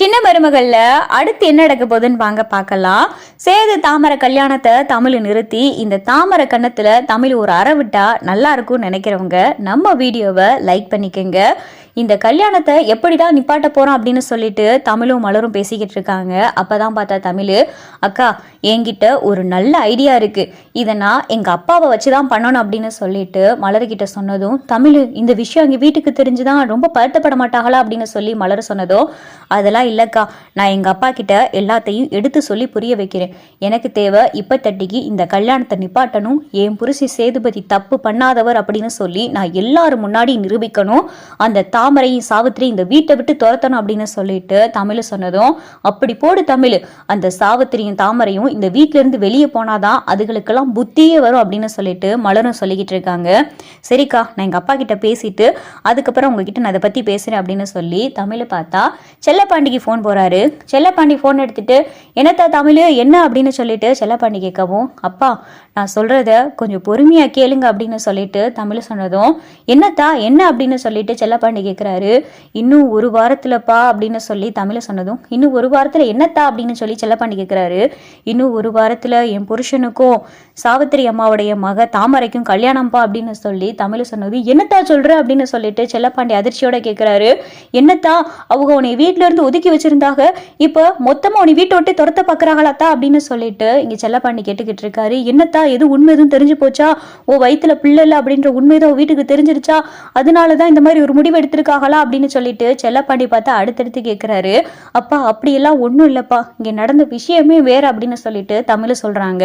சின்ன மருமகள்ல அடுத்து என்ன நடக்க போகுதுன்னு வாங்க பார்க்கலாம். சேது தாமரை கல்யாணத்தை தமிழ் நிறுத்தி இந்த தாமரை கன்னத்துல தமிழ் ஒரு அறவிட்டா நல்லா இருக்கும்னு நினைக்கிறவங்க நம்ம வீடியோவை லைக் பண்ணிக்கோங்க. இந்த கல்யாணத்தை எப்படிடா நிப்பாட்ட போறோம் அப்படின்னு சொல்லிட்டு தமிழும் மலரும் பேசிக்கிட்டு இருக்காங்க. அப்பதான் பார்த்தா தமிழ் அக்கா என்கிட்ட ஒரு நல்ல ஐடியா இருக்கு. இதை நான் எங்க அப்பாவை வச்சுதான் பண்ணணும் அப்படின்னு சொல்லிட்டு மலர்கிட்ட சொன்னதும் தமிழ் இந்த விஷயம் எங்கள் வீட்டுக்கு தெரிஞ்சுதான் ரொம்ப பருத்தப்பட மாட்டாங்களா? அப்படின்னு சொல்லி மலர் சொன்னதும் அதெல்லாம் இல்லைக்கா. நான் எங்கள் அப்பா கிட்ட எல்லாத்தையும் எடுத்து சொல்லி புரிய வைக்கிறேன். எனக்கு தேவை இப்போ தட்டிக்கு இந்த கல்யாணத்தை நிப்பாட்டணும். என் புருஷி சேதுபதி தப்பு பண்ணாதவர் அப்படின்னு சொல்லி நான் எல்லாரும் முன்னாடி நிரூபிக்கணும். அந்த தாமரையும் சாவித்திரி இந்த வீட்டை விட்டு துரத்தணும் அப்படின்னு சொல்லிட்டு தமிழ் சொன்னதும் அப்படி போடு தமிழ். அந்த சாவித்திரியும் தாமரையும் இந்த வீட்டிலேருந்து வெளியே போனாதான் அதுகளுக்கெல்லாம் புத்தியே வரும் அப்படின்னு சொல்லிட்டு மலரும் சொல்லிக்கிட்டு இருக்காங்க. சரிக்கா நான் எங்கள் அப்பா கிட்ட பேசிட்டு அதுக்கப்புறம் உங்ககிட்ட நான் அதை பற்றி பேசுகிறேன் அப்படின்னு சொல்லி தமிழை பார்த்தா செல்லப்பாண்டிக்கு ஃபோன் போகிறாரு செல்லப்பாண்டி ஃபோன் எடுத்துட்டு என்னத்தா தமிழ் என்ன? அப்படின்னு சொல்லிட்டு செல்லப்பாண்டி கேட்கவும் அப்பா நான் சொல்கிறத கொஞ்சம் பொறுமையாக கேளுங்க அப்படின்னு சொல்லிட்டு தமிழ் சொன்னதும் என்னத்தா என்ன? அப்படின்னு சொல்லிட்டு செல்லப்பாண்டி கேட்குறாரு இன்னும் ஒரு வாரத்தில்ப்பா அப்படின்னு சொல்லி தமிழை சொன்னதும் இன்னும் ஒரு வாரத்தில் என்னத்தா அப்படின்னு சொல்லி செல்லப்பாண்டி கேட்குறாரு இன்னும் ஒரு வாரத்தில் என் புருஷனுக்கும் சாவித்திரி அம்மாவுடைய மக தாமரைக்கும் கல்யாணம்ப்பா அப்படின்னு சொல்லி தமிழை சொன்னது என்னத்தா சொல்கிற அப்படின்னு சொல்லிட்டு செல்லப்பாண்டி அதிர்ச்சியோட கேட்குறாரு என்னத்தா அவங்க உன்னை வீட்டிலேருந்து இருந்து ஒதுக்கி வச்சுருந்தாங்க. இப்போ மொத்தமா உன்னை வீட்டை விட்டு துரத்த பார்க்குறாங்களாத்தா அப்படின்னு சொல்லிட்டு இங்க செல்லப்பாண்டி கேட்டுக்கிட்டு இருக்காரு. என்னத்தா எது உண்மை எதுவும் தெரிஞ்சு போச்சா? ஓ வயித்துல பிள்ளை இல்லை அப்படின்ற உண்மை தான் வீட்டுக்கு தெரிஞ்சிருச்சா? அதனால தான் இந்த மாதிரி ஒரு முடிவு எடுத்திருக்காங்களா அப்படின்னு சொல்லிட்டு செல்லப்பாண்டி பார்த்தா அடுத்தடுத்து கேட்குறாரு அப்பா அப்படியெல்லாம் ஒன்றும் இல்லைப்பா. இங்கே நடந்த விஷயமே வேற அப்படின்னு சொல்லிட்டு தமிழ் சொல்றாங்க.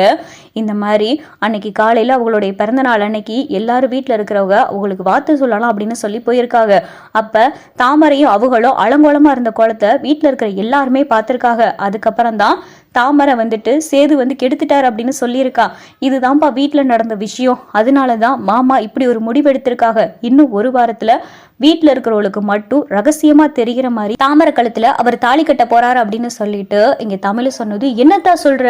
இந்த மாதிரி அன்னைக்கு காலையில் அவங்களுடைய பிறந்தநாள் அன்னைக்கு எல்லாரும் வீட்டில் இருக்கிறவங்க அவங்களுக்கு வார்த்தை சொல்லலாம் அப்படின்னு சொல்லி போயிருக்காங்க. அப்போ தாமரையும் அவங்களும் அலங்கோலமாக இருந்த குளத்தை வீட்டில் இருக்கிற எல்லாருமே பார்த்துருக்காங்க. அதுக்கப்புறம் தான் தாமரை வந்துட்டு சேது வந்து கெடுத்துட்டார் அப்படின்னு சொல்லியிருக்கா. இதுதான்ப்பா வீட்டில் நடந்த விஷயம். அதனால தான் மாமா இப்படி ஒரு முடிவெடுத்திருக்காங்க இன்னும் ஒரு வாரத்தில் வீட்டில் இருக்கிறவங்களுக்கு மட்டும் ரகசியமாக தெரிகிற மாதிரி தாமரை கழுத்தில் அவர் தாலி கட்ட போறாரு அப்படின்னு சொல்லிட்டு இங்கே தமிழ் சொன்னது என்னத்தா சொல்ற?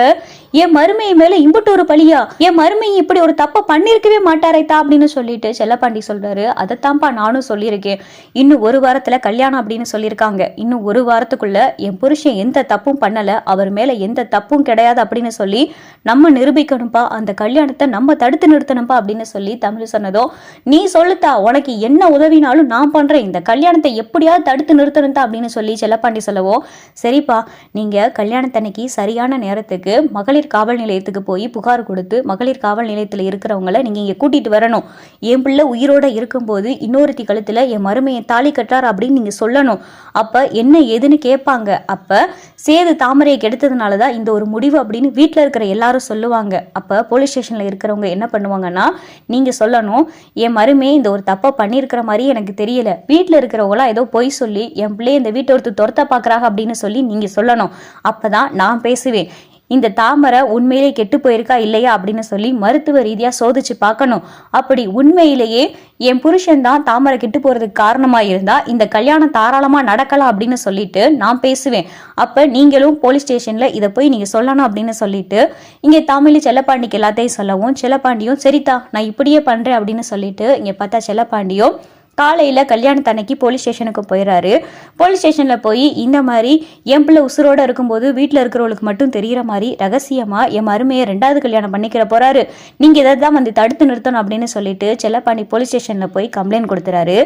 என் மருமையை மேலே இம்புட்டு ஒரு பழியா? என் மருமை இப்படி ஒரு தப்பை பண்ணியிருக்கவே மாட்டாரைத்தா? அப்படின்னு சொல்லிட்டு செல்லப்பாண்டி சொல்றாரு. அதைத்தான்ப்பா நானும் சொல்லியிருக்கேன். இன்னும் ஒரு வாரத்தில் கல்யாணம் அப்படின்னு சொல்லியிருக்காங்க. இன்னும் ஒரு வாரத்துக்குள்ள என் புருஷன் எந்த தப்பும் பண்ணலை. அவர் மேலே எந்த தப்பும் கிடையாது அப்படின்னு சொல்லி நம்ம நிரூபிக்கணும்ப்பா அந்த கல்யாணத்தை நம்ம தடுத்து நிறுத்தணும்ப்பா அப்படின்னு சொல்லி தமிழ் சொன்னதோ நீ சொல்லுத்தா உனக்கு என்ன உதவினாலும் நான் பண்றேன். இந்த கல்யாணத்தை எப்படியாவது தடுத்து நிறுத்தணும்தா அப்படின்னு சொல்லி செல்லப்பாண்டி சொல்லவோ சரிப்பா நீங்க கல்யாணத்தன்னைக்கு சரியான நேரத்துக்கு மகளிர் காவல் நிலையத்துக்கு போய் புகார் கொடுத்து மகளிர் காவல் நிலையத்தில் இருக்கிறவங்கள நீங்க இங்க கூட்டிட்டு வரணும். என் பிள்ளை உயிரோட இருக்கும்போது இன்னொருத்தி கழுத்துல என் மருமையை தாலி கட்டார் அப்படின்னு நீங்க சொல்லணும். அப்ப என்ன ஏதுன்னு கேட்பாங்க. அப்ப சேது தாமரையை கெடுத்ததுனால தான் இந்த ஒரு முடிவு அப்படின்னு வீட்டில் இருக்கிற எல்லாரும் சொல்லுவாங்க. அப்போ போலீஸ் ஸ்டேஷனில் இருக்கிறவங்க என்ன பண்ணுவாங்கன்னா நீங்கள் சொல்லணும் என் மருமே இந்த ஒரு தப்பை பண்ணியிருக்கிற மாதிரி எனக்கு தெரியல. வீட்டில் இருக்கிறவங்களாம் ஏதோ பொய் சொல்லி என் பிள்ளைய இந்த வீட்டை ஒருத்தர் துரத்த பார்க்குறாங்க அப்படின்னு சொல்லி நீங்கள் சொல்லணும். அப்போ தான் நான் பேசுவேன். இந்த தாமரை உண்மையிலே கெட்டு போயிருக்கா இல்லையா அப்படின்னு சொல்லி மருத்துவ ரீதியாக சோதிச்சு பார்க்கணும். அப்படி உண்மையிலேயே என் புருஷன் தான் தாமரை கெட்டு போறதுக்கு காரணமா இருந்தா இந்த கல்யாணம் தாராளமா நடக்கலாம் அப்படின்னு சொல்லிட்டு நான் பேசுவேன். அப்ப நீங்களும் போலீஸ் ஸ்டேஷன்ல இதை போய் நீங்க சொல்லணும் அப்படின்னு சொல்லிட்டு இங்க தமிழ் செல்லப்பாண்டிக்கு எல்லாத்தையும் சொல்லவும் செல்லப்பாண்டியும் சரிதா நான் இப்படியே பண்றேன் அப்படின்னு சொல்லிட்டு இங்க பார்த்தா செல்லப்பாண்டியும் காலையில் கல்யாணத்தன்னைக்கு போலீஸ் ஸ்டேஷனுக்கு போயிடுறாரு போலீஸ் ஸ்டேஷனில் போய் இந்த மாதிரி என் பிள்ளை உசுரோடு இருக்கும்போது வீட்டில் இருக்கிறவங்களுக்கு மட்டும் தெரிகிற மாதிரி ரகசியமாக என் மருமையை ரெண்டாவது கல்யாணம் பண்ணிக்கிற போகிறாரு நீங்கள் இதை தான் வந்து தடுத்து நிறுத்தணும் அப்படின்னு சொல்லிட்டு செல்லப்பாண்டி போலீஸ் ஸ்டேஷனில் போய் கம்ப்ளைண்ட் கொடுத்துறாரு.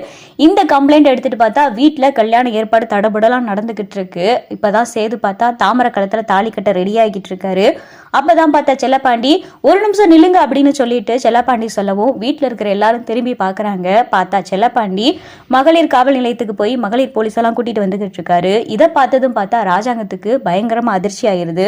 இந்த கம்ப்ளைண்ட் எடுத்துகிட்டு பார்த்தா வீட்டில் கல்யாண ஏற்பாடு தடபுடலாம் நடந்துக்கிட்டு இருக்கு. இப்போ தான் சேது பார்த்தா தாமரை களத்தில் தாலி கட்ட ரெடி ஆகிட்டு இருக்காரு. அப்பதான் பார்த்தா செல்லப்பாண்டி ஒரு நிமிஷம் நில்லுங்க அப்படின்னு சொல்லிட்டு செல்லப்பாண்டி சொல்லவும் வீட்டில் இருக்கிற எல்லாரும் திரும்பி பார்க்குறாங்க. பார்த்தா செல்லப்பாண்டி மகளிர் காவல் நிலையத்துக்கு போய் மகளிர் போலீஸ் எல்லாம் கூட்டிட்டு வந்துகிட்டு இருக்காரு. இதை பார்த்ததும் பார்த்தா ராஜாங்கத்துக்கு பயங்கரமா அதிர்ச்சி ஆயிருது.